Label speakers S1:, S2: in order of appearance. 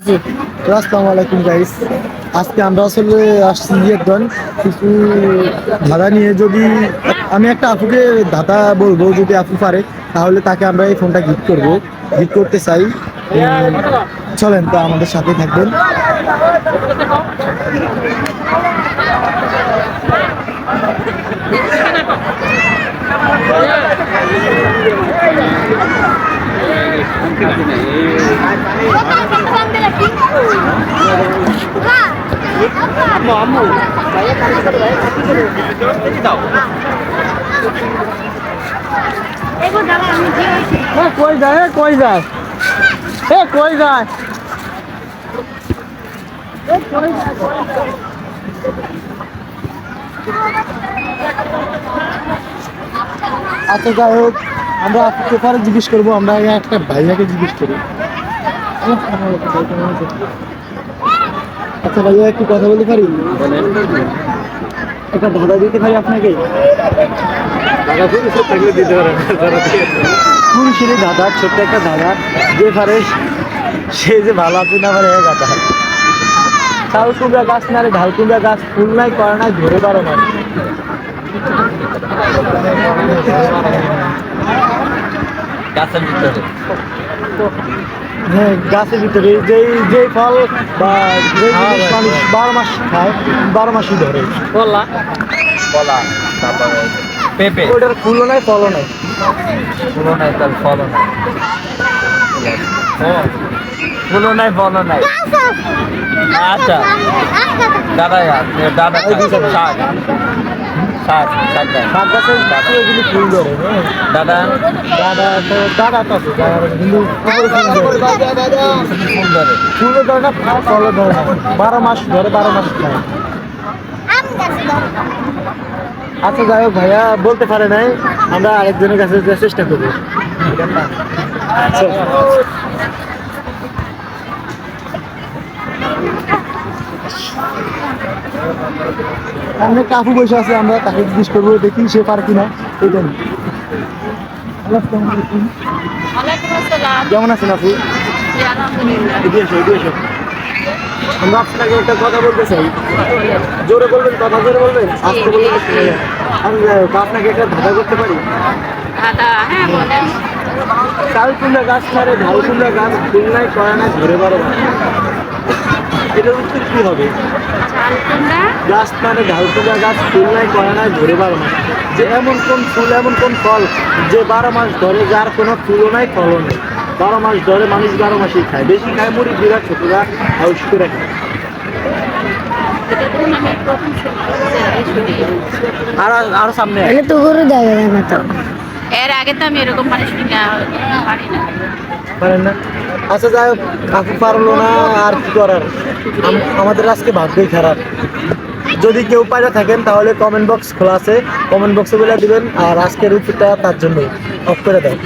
S1: জি।
S2: আসসালামু আলাইকুম গাইস আজকে আমরা আসলে আসছি একজন কিছু ধাঁধা নিয়ে যদি আমি একটা আপুকে ধাঁধা বলব যদি আপু পারে তাহলে তাকে আমরা এই ফোনটা গিফট করব। গিফট করতে চাই। চলেন তো আমাদের সাথে থাকবেন। কই যায় কই যায় এ কই যায় আচ্ছা যাই হোক, আমরা আপুকে পরে জিজ্ঞেস করব, আমরা একটা ভাইয়াকে জিজ্ঞেস করি। আচ্ছা ভাইয়া, একটু কথা বলতে পারি একটা ধাঁধা দিতে পারি আপনাকে? পুরুষেরই দাদা ছোট্ট একটা দাদা যে পারে সে যে ভালো, আপনি না পারে এক গাদা চাল কুমড়া গাছ না রে ঢাল কুমড়া গাছ ফুল নাই করে নাই ধরে বারো নাই
S3: গাছের ভিতরে।
S2: হ্যাঁ গাছের ভিতরে যেই যেই ফল বা যেই জিনিস মানুষ বারো মাস খায় বারো মাসই ধরে।
S3: কলা? কলা তারপরে পেঁপে।
S2: ওটার ফুলও নাই ফলও নাই।
S3: ফুলও নাই তার ফলও নাই। ও, ফুলো নাই ফলও নাই। আচ্ছা। দাদা দাদা
S2: এগুলি ফুল ধরে হ্যাঁ।
S3: দাদা?
S2: দাদা তো দাদা তো আছে দাদার কিন্তু ফুল ধরে। ফুলও ধরে না ফলও ধরে না। বারো মাস ধরে বারো মাস খায় আচ্ছা যাই হোক ভাইয়া বলতে পারে নাই। আমরা আরেকজনের কাছে চেষ্টা করি আচ্ছা। সামনে কাকু বসে আছে আমরা তাকে জিজ্ঞেস করব দেখি সে পারে কিনা। নিয়ে। আসসালাম। কেমন আছেন আপু? আমরা আপনাকে একটা কথা বলতে চাই। জোরে বলবেন কথা জোরে বলবেন? আস্তে বলবেন
S1: জি, জি।
S2: আমি আপনাকে একটা ধাঁধা করতে পারি?
S1: হ্যাঁ
S2: গাছ ঢাল গাছ খুলনায় করা না ধরে বারো এটার উত্তর কি হবে?
S1: কুমড়া
S2: গাছ মানে ঢাল কুমড়া গাছ নাই করা নাই ধরে বারো মাস। যে এমন কোন ফুল এমন কোন ফল যে বারো মাস ধরে যার কোনো ফুলও নাই ফলও নেই। বারো মাস ধরে মানুষ বারো মাসেই খায়। বেশি খায় মুড়ি বিরাট ছোটরা হাউস করে খায়। আর আরও সামনে।
S4: তো গরু দেখা না তো।
S1: এর আগে তো আমি এরকম মানে শুনি না পারি না।
S2: পারেন না? আচ্ছা যাই হোক কাকু পারল না আর কি করার? আম- আমাদের আজকে ভাগ্যই খারাপ। যদি কেউ পাইরা থাকেন, তাহলে কমেন্ট বক্স খোলা আছে। কমেন্ট বক্সে বলে দিবেন, আর আজকের উত্তরটা তার জন্যই। অফ করে দেয়